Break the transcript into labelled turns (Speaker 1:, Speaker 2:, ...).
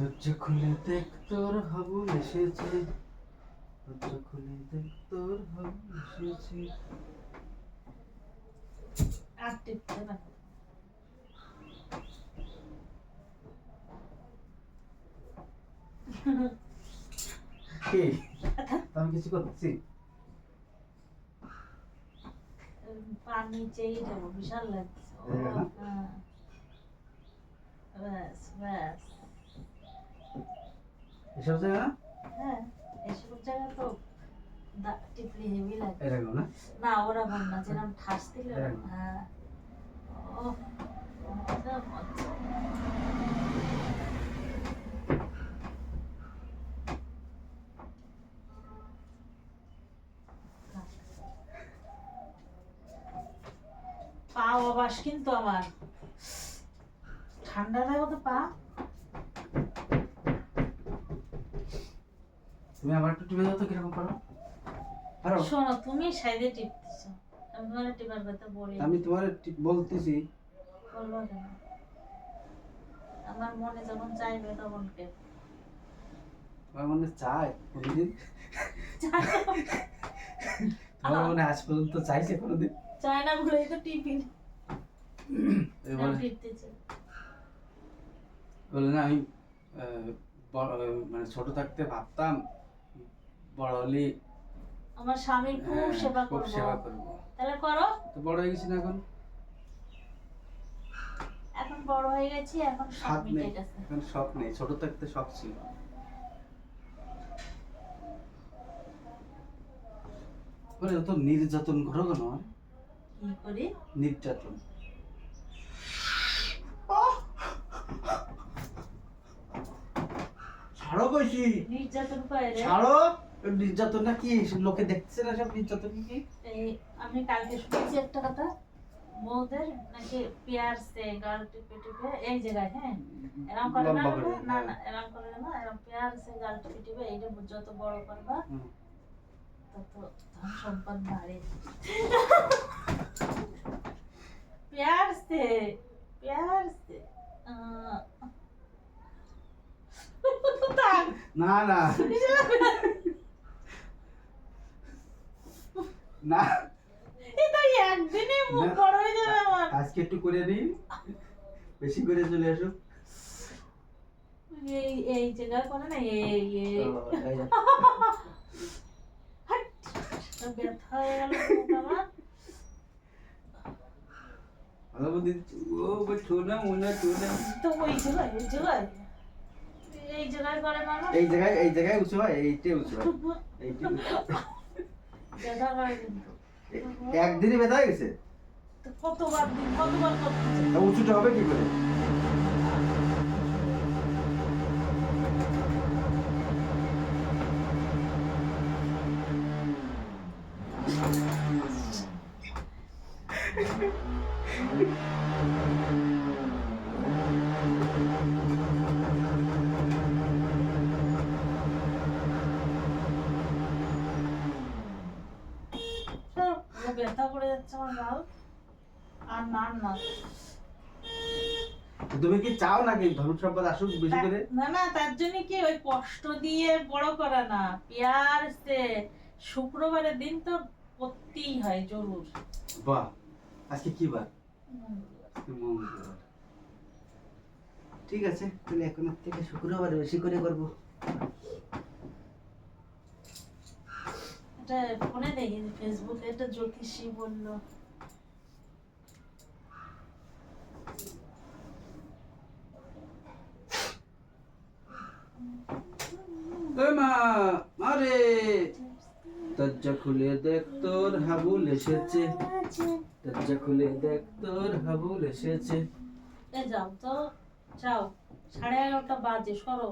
Speaker 1: দরজা খুলে দেখ তোর হাবুল এসেছে। দরজা খুলে দেখ তোর হাবুল এসেছে। আমি কিছু করছি
Speaker 2: পার নিচেই যাব বিশাল লাগছে। ব্যাস ব্যাস।
Speaker 1: এসব জায়গা
Speaker 2: হ্যাঁ এসব জায়গা তো টিপলি হেভি লাগে।
Speaker 1: এরকম না?
Speaker 2: না ওরকম না যেরকম ঠাস দিলে
Speaker 1: হ্যাঁ।
Speaker 2: ও পা অবাস কিন্তু আমার। ঠান্ডা লাগে তো পা?
Speaker 1: তুমি আমার একটু টিপে দাও তো কীরকম করো। আরও।
Speaker 2: শোনো তুমি সাইডে টিপতেছো আমি তোমার টিপার কথা বলি।
Speaker 1: আমি তোমার বলতেছি।
Speaker 2: বলব কেন আমার মনে যখন চাইবে তখন কে?
Speaker 1: তোমার মনে চায় কোনোদিন? তোমার মনে আজ পর্যন্ত চাইছে কোনোদিন?
Speaker 2: চায় না বলেই তো টিপি।
Speaker 1: বলে। না আমি মানে ছোট থাকতে ভাবতাম বড় হলে
Speaker 2: আমার স্বামীর খুব
Speaker 1: হ্যাঁ,
Speaker 2: সেবা
Speaker 1: খুব সেবা করব।
Speaker 2: তাহলে করো।
Speaker 1: তো বড় হয়ে গেছি না এখন?
Speaker 2: এখন বড় হয়ে গেছি এখন সব মিটে
Speaker 1: নেই
Speaker 2: গেছে।
Speaker 1: এখন শখ নেই ছোট থাকতে শখ ছিল। বলে তো নির্যাতন করো কেন?
Speaker 2: কি করি?
Speaker 1: নির্যাতন। ছাড়ো কইছি।
Speaker 2: নির্যাতন করে রে?
Speaker 1: ছাড়ো। নির্যাতনটা নাকি লোকে দেখছে না সব নির্যাতন কি?
Speaker 2: আমি কালকে শুনেছি একটা কথা। বউদের নাকি পিয়ার সে গাল টিপে টিপে এই জায়গায় হ্যাঁ? এরম করে না? না এরম করে না এরম পিয়ার গাল টিপে টিপে এইটা যত বড় করবা তত ধন সম্পদ বাড়ে। প্যার সে প্যার
Speaker 1: না না। না।
Speaker 2: এটা একদিনে মুখ বড় হয়ে যাবে আমার।
Speaker 1: আজকে একটু করে দিন বেশি করে চলে আসো।
Speaker 2: এই এই জায়গা করে না এই এই
Speaker 1: ও, এই যে।
Speaker 2: হাট। ব্যথা হয়ে গেল আমার।
Speaker 1: ভালো বুদ্ধি ও বই ছোনা মোনা ছোনা
Speaker 2: তো ওই জায়গায় ওই জায়গায়। এই জায়গায় করে মানুষ
Speaker 1: এই জায়গায় এই জায়গায় উঁচু হয় এইটাই উঁচু হয়। এইটাই উঁচু হয়।
Speaker 2: ব্যথা করে কিন্তু
Speaker 1: এ- একদিনই ব্যথা হয়ে গেছে
Speaker 2: তো কতবার দিন কতবার করতে
Speaker 1: তা উঁচুটা হবে কি করে
Speaker 2: ও ব্যথা করে যাচ্ছে আমার গাল আর না। আর না
Speaker 1: তুমি কি চাও নাকি সম্পদ আসুক বেশি করে?
Speaker 2: না না তার জন্য কি ওই কষ্ট দিয়ে বড় করা না। পেয়ার সে শুক্রবারের দিন তো করতেই হয় জরুর।
Speaker 1: বাহ আজকে কি বার? ঠিক আছে তাহলে এখন থেকে শুক্রবার বেশি করে করব।
Speaker 2: এটা ফোনে দেখি ফেসবুকে একটা জ্যোতিষী বলল।
Speaker 1: মারে দরজা খুলে দেখ তোর হাবুল এসেছে। দরজা খুলে দেখ তোর হাবুল এসেছে।
Speaker 2: এ যাও তো যাও। সাড়ে এগারোটা বাজে সরো।